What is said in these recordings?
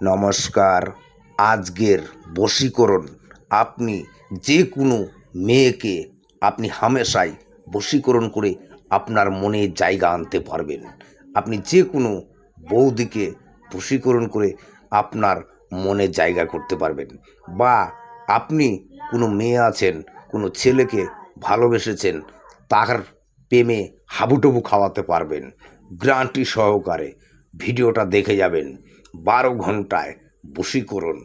নমস্কার। আজকের বশীকরণ, আপনি যে কোনো মেয়েকে আপনি হামেশাই বশীকরণ করে আপনার মনে জায়গা আনতে পারবেন। আপনি যে কোনো বৌদিকে বশীকরণ করে আপনার মনে জায়গা করতে পারবেন বা আপনি কোনো মেয়ে আছেন, কোনো ছেলেকে ভালোবেসেছেন, তার প্রেমে হাবুডুবু খাওয়াতে পারবেন। গ্রান্টি সহকারে ভিডিওটা দেখে যাবেন। বারো ঘন্টায় বশীকরণ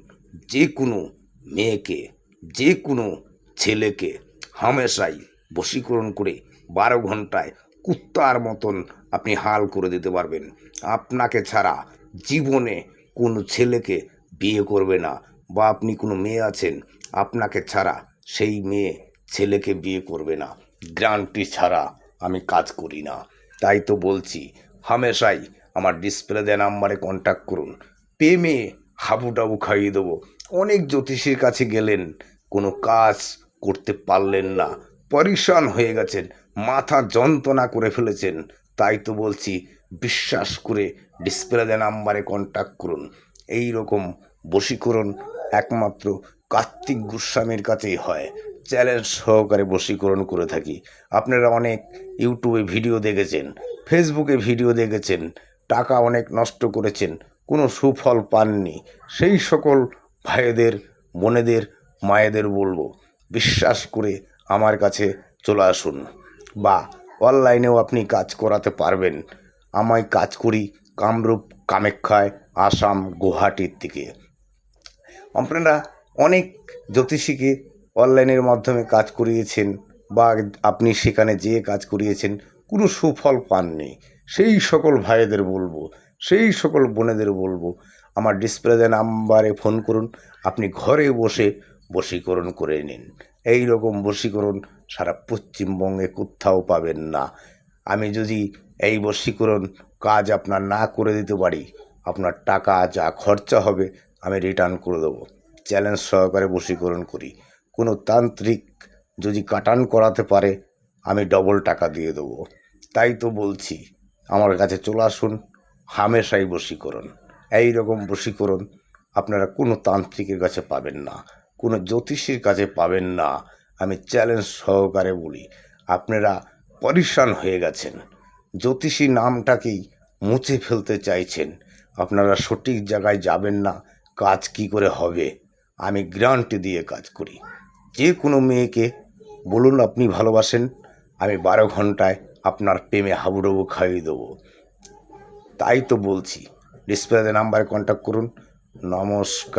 যে কোনো মেয়েকে, যে কোনো ছেলেকে হামেশাই বশীকরণ করে বারো ঘন্টায় কুত্তার মতন আপনি হাল করে দিতে পারবেন। আপনাকে ছাড়া জীবনে কোনো ছেলেকে বিয়ে করবে না বা আপনি কোনো মেয়ে আছেন, আপনাকে ছাড়া সেই মেয়ে ছেলেকে বিয়ে করবে না। গ্রান্টি ছাড়া আমি কাজ করি না। তাই তো বলছি, হামেশাই আমার ডিসপ্লে দেওয়া নাম্বারে কন্ট্যাক্ট করুন। প্রেমে হাবুডাবু খাইয়ে দেবো। অনেক জ্যোতিষীর কাছে গেলেন, কোনো কাজ করতে পারলেন না। পরিশান হয়ে গেছেন, মাথা যন্ত্রণা করে ফেলেছেন। তাই তো বলছি, বিশ্বাস করে ডিসপ্লে দেওয়া নাম্বারে কন্ট্যাক্ট করুন। এই রকম বশীকরণ একমাত্র কার্তিক গোস্বামীর কাছেই হয়। চ্যালেঞ্জ সহকারে বশীকরণ করে থাকি। আপনারা অনেক ইউটিউবে ভিডিও দেখেছেন ফেসবুকে ভিডিও দেখেছেন টাকা অনেক নষ্ট করেছেন, কোনো সুফল পাননি। সেই সকল ভাইদের, বোনেদের, মায়েদের বলব, বিশ্বাস করে আমার কাছে চলে আসুন বা অনলাইনেও আপনি কাজ করাতে পারবেন। আমায় কাজ করি কামরূপ, কামাখ্যায়, আসাম, গুয়াহাটির থেকে আপনারা অনেক জ্যোতিষীকে অনলাইনের মাধ্যমে কাজ করিয়েছেন বা আপনি সেখানে যেয়ে কাজ করিয়েছেন কোনো সুফল পাননি। সেই সকল ভাইদের বলব, সেই সকল বোনেদের বলব, আমার ডিসপ্লে নাম্বারে ফোন করুন, আপনি ঘরে বসে বশীকরণ করে নিন। এই রকম বশীকরণ সারা পশ্চিমবঙ্গে কোথাও পাবেন না। আমি যদি এই বশীকরণ কাজ আপনার না করে দিতে পারি, আপনার টাকা যা খরচা হবে, আমি রিটার্ন করে দেবো। চ্যালেঞ্জ সহকারে বশীকরণ করি। কোনো তান্ত্রিক যদি কাটান করাতে পারে আমি ডবল টাকা দিয়ে দেবো। তাই তো বলছি, আমার কাছে চলে আসুন, হামেশাই বশীকরণ। এই রকম বশীকরণ আপনারা কোনো তান্ত্রিকের কাছে পাবেন না, কোনো জ্যোতিষীর কাছে পাবেন না। আমি চ্যালেঞ্জ সহকারে বলি, আপনারা পরিশান হয়ে গেছেন। জ্যোতিষী নামটাকেই মুছে ফেলতে চাইছেন। আপনারা সঠিক জায়গায় যাবেন না, কাজ কি করে হবে? আমি গ্রান্ট দিয়ে কাজ করি। যে কোনো মেয়েকে বলুন আপনি ভালোবাসেন আমি বারো ঘন্টায় আপনার প্রেমে হাবুডুবু খাইয়ে দেবো। তাই তো বলছি ডিসপ্লেতে নাম্বারে কন্ট্যাক্ট করুন। নমস্কার।